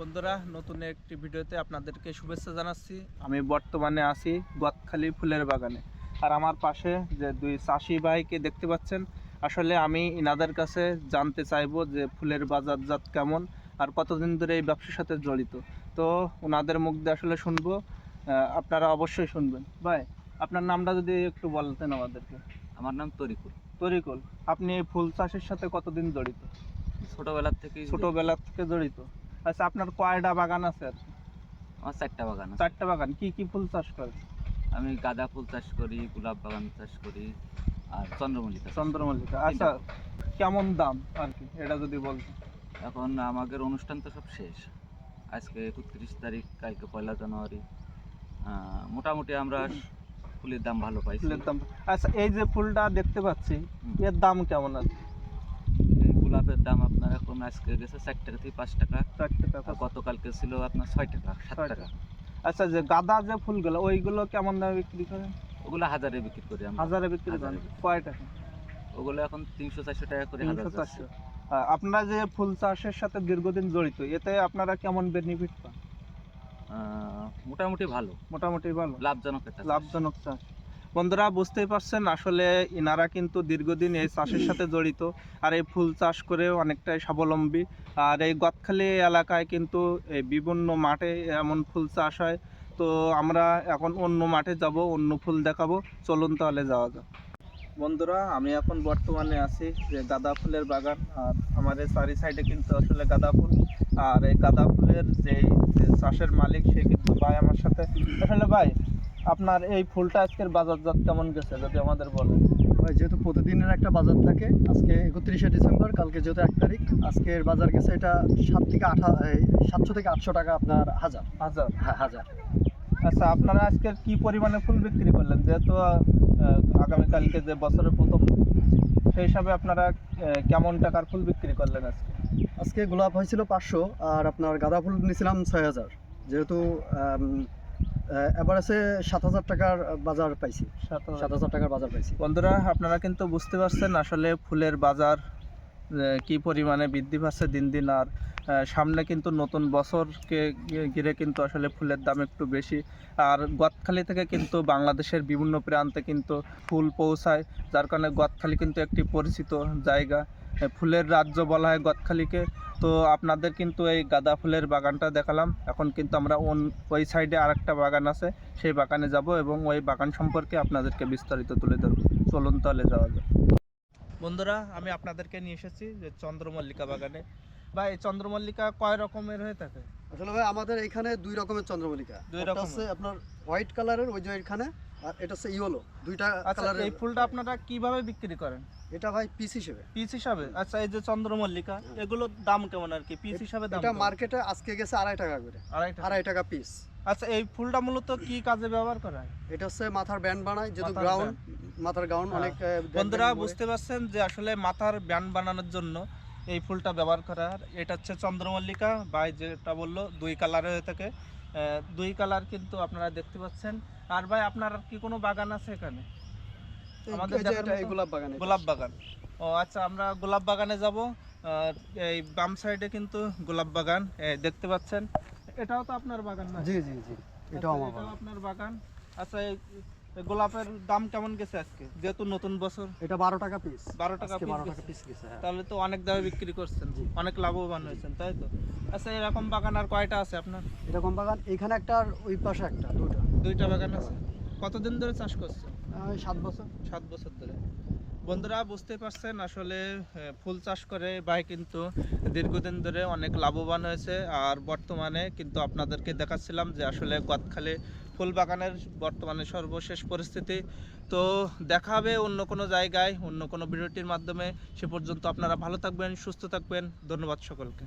বন্ধুরা নতুন একটি ভিডিওতে আপনাদেরকে শুভেচ্ছা জানাচ্ছি। আমি বর্তমানে আছি গদখালি ফুলের বাগানে। আর আমার পাশে যে দুই চাষি ভাইকে দেখতে পাচ্ছেন আসলে আমি ইনাদের কাছে জানতে চাইব যে ফুলের বাজারজাত কেমন আর কতদিন ধরে এই ব্যবসার সাথে জড়িত। তো ওনাদের মুখ দিয়ে আসলে শুনব আপনারা অবশ্যই শুনবেন। ভাই আপনার নামটা যদি একটু বলতেন আমাদেরকে। আমার নাম তরিকুল। তরিকুল আপনি এই ফুল চাষের সাথে কতদিন জড়িত? ছোটবেলার থেকেই ছোটবেলা থেকে জড়িত? আচ্ছা আপনার কয়টা বাগান আছে? আমার চারটা বাগান আছে। চারটা বাগান কি কি ফুল চাষ করেন? আমি গাঁদা ফুল চাষ করি গোলাপ বাগান চাষ করি আর চন্দ্রমল্লিকা চন্দ্রমল্লিকা আচ্ছা কেমন দাম আর কি এটা যদি বলতেন এখন আমাদের অনুষ্ঠান তো সব শেষ। আজকে একত্রিশ তারিখ কালকে পয়লা জানুয়ারি। মোটামুটি আমরা ফুলের দাম ভালো পাই ফুলের দাম আচ্ছা এই যে ফুলটা দেখতে পাচ্ছি এর দাম কেমন আছে? গোলাপের দাম আপনার এখন আজকে গেছে চার টাকা থেকে পাঁচ টাকা। চার টাকা গতকালকে ছিল আপনার ছয় টাকা সাত টাকা। আচ্ছা যে গাঁদা যে ফুলগুলো ওইগুলো কেমন দামে বিক্রি করেন? ওগুলো হাজারে বিক্রি করি আমরা। হাজারে বিক্রি করেন? কয় টাকা? ওগুলো এখন তিনশো চারশো টাকা করে হাজার চারশো। আপনারা যে ফুল চাষের সাথে দীর্ঘদিন জড়িত এতে আপনারা কেমন বেনিফিট পান? মোটামুটি ভালো। মোটামুটি ভালো। লাভজনক একটা। লাভজনক চাষ। বন্ধুরা বুঝতেই পারছেন, আসলে ইনারা কিন্তু দীর্ঘদিন এই চাষের সাথে জড়িত আর এই ফুল চাষ করে অনেকটাই স্বাবলম্বী। আর এই গদখালি এলাকায় কিন্তু এই বিভিন্ন মাঠে এমন ফুল চাষ হয়। তো আমরা এখন অন্য মাঠে যাব, অন্য ফুল দেখাবো। চলুন তাহলে যাওয়া যাক। বন্ধুরা, আমি এখন বর্তমানে আছি যে গাঁদা ফুলের বাগান। আর আমাদের চারি সাইডে কিন্তু আসলে গাঁদা ফুল। আর এই গাঁদা ফুলের যে চাষের মালিক সে কিন্তু ভাই আমার সাথে। আসলে ভাই আপনার এই ফুলটা আজকের বাজারজাত কেমন গেছে যদি আমাদের বলেন? ভাই যেহেতু প্রতিদিনের একটা বাজার থাকে আজকে একত্রিশে ডিসেম্বর কালকে যেহেতু এক তারিখ আজকের বাজার গেছে এটা সাত থেকে আঠা সাতশো থেকে আটশো টাকা আপনার হাজার। হাজার? হ্যাঁ হাজার। আচ্ছা আপনারা আজকের কি পরিমাণে ফুল বিক্রি করলেন? যেহেতু আগামীকালকে যে বছরের প্রথম সেই হিসাবে আপনারা কেমন টাকার ফুল বিক্রি করলেন আজকে? আজকে গোলাপ হয়েছিল পাঁচশো আর আপনার গাঁদা ফুল নিয়েছিলাম ছয় হাজার। যেহেতু এবারেসে সাত হাজার টাকার বাজার পাইছি সাত হাজার। টাকার বাজার পাইছি বন্ধুরা আপনারা কিন্তু বুঝতে পারছেন আসলে ফুলের বাজার কি পরিমাণে বৃদ্ধি পাচ্ছে দিন দিন আর সামনে কিন্তু নতুন বছরকে ঘিরে কিন্তু আসলে ফুলের দাম একটু বেশি। আর গদখালি থেকে কিন্তু বাংলাদেশের বিভিন্ন প্রান্তে কিন্তু ফুল পৌঁছায়, যার কারণে গদখালি কিন্তু একটি পরিচিত জায়গা। ফুলের রাজ্য বলা হয় গদখালিকে। তো আপনাদের কিন্তু এই গাঁদা ফুলের বাগানটা দেখালাম। এখন কিন্তু আমরা অন- ওই সাইডে আরেকটা বাগান আছে, সেই বাগানে যাব এবং ওই বাগান সম্পর্কে আপনাদেরকে বিস্তারিত তুলে ধরব। চলুন তাহলে যাওয়া যাক। বন্ধুরা আমি আপনাদেরকে নিয়ে এসেছি যে চন্দ্রমল্লিকা বাগানে। বা এই চন্দ্রমল্লিকা কয় রকমের হয়ে থাকে? আসলে ভাই আমাদের এখানে দুই রকমের চন্দ্রমল্লিকা। দুই রকম আছে হচ্ছে আপনার হোয়াইট কালারের ওই যে এখানে আর এটা হচ্ছে ইয়েলো দুইটা আচ্ছা কালারের এই ফুলটা আপনারা কীভাবে বিক্রি করেন? এটা ভাই পিস হিসেবে। পিস হিসাবে? আচ্ছা এই যে চন্দ্রমল্লিকা এগুলোর দাম কেমন আর কি? পিস হিসাবে দাম এটা মার্কেটে আজকে গেছে আড়াই টাকা করে। আড়াই টাকা। আড়াই টাকা পিস আচ্ছা এই ফুলটা মূলত কি কাজে ব্যবহার করা হয়? এটা হচ্ছে মাথার ব্যান্ড বানায় যেহেতু মাথার হ্যাঁ। অনেক বন্ধুরা বুঝতে পারছেন যে আসলে মাথার ব্যান্ড বানানোর জন্য এই ফুলটা ব্যবহার করা হয়। এটা হচ্ছে চন্দ্রমল্লিকা বা যেটা বলল দুই কালারের হয়ে থাকে। দুই কালার কিন্তু আপনারা দেখতে পাচ্ছেন। আর ভাই আপনার কি কোনো বাগান আছে এখানে? আমাদের এই গোলাপ বাগান। গোলাপ বাগান। ও আচ্ছা আমরা গোলাপ বাগানে যাব। এই বাম সাইডে কিন্তু গোলাপ বাগান দেখতে পাচ্ছেন। এটাও তো আপনার বাগান না? জি জি জি। আচ্ছা, এটাও আমার বাগান। আপনার বাগান। আচ্ছা এই গোলাপের দাম কেমন গেছে আজকে? যেহেতু নতুন বছর। এটা বারো টাকা পিস বারো টাকা বারো টাকা পিস গেছে। হ্যাঁ। তাহলে তো অনেক দামে বিক্রি করছেন। অনেক লাভবান হয়েছেন তাই তো? আচ্ছা এরকম বাগান আর কয়টা আছে আপনার? এরকম বাগান এখানে একটা আর ওই পাশে একটা দুটো দুইটা বাগান আছে। কতদিন ধরে চাষ করছেন? সাত বছর। সাত বছর ধরে। বন্ধুরা বুঝতে পারছেন, আসলে ফুল চাষ করে ভাই কিন্তু দীর্ঘদিন ধরে অনেক লাভবান হয়েছে। আর বর্তমানে কিন্তু আপনাদেরকে দেখাচ্ছিলাম যে আসলে গদখালি ফুল বাগানের বর্তমানে সর্বশেষ পরিস্থিতি। তো দেখা হবে অন্য কোনো জায়গায়, অন্য কোনো ভিডিওটির মাধ্যমে। সে পর্যন্ত আপনারা ভালো থাকবেন, সুস্থ থাকবেন। ধন্যবাদ সকলকে।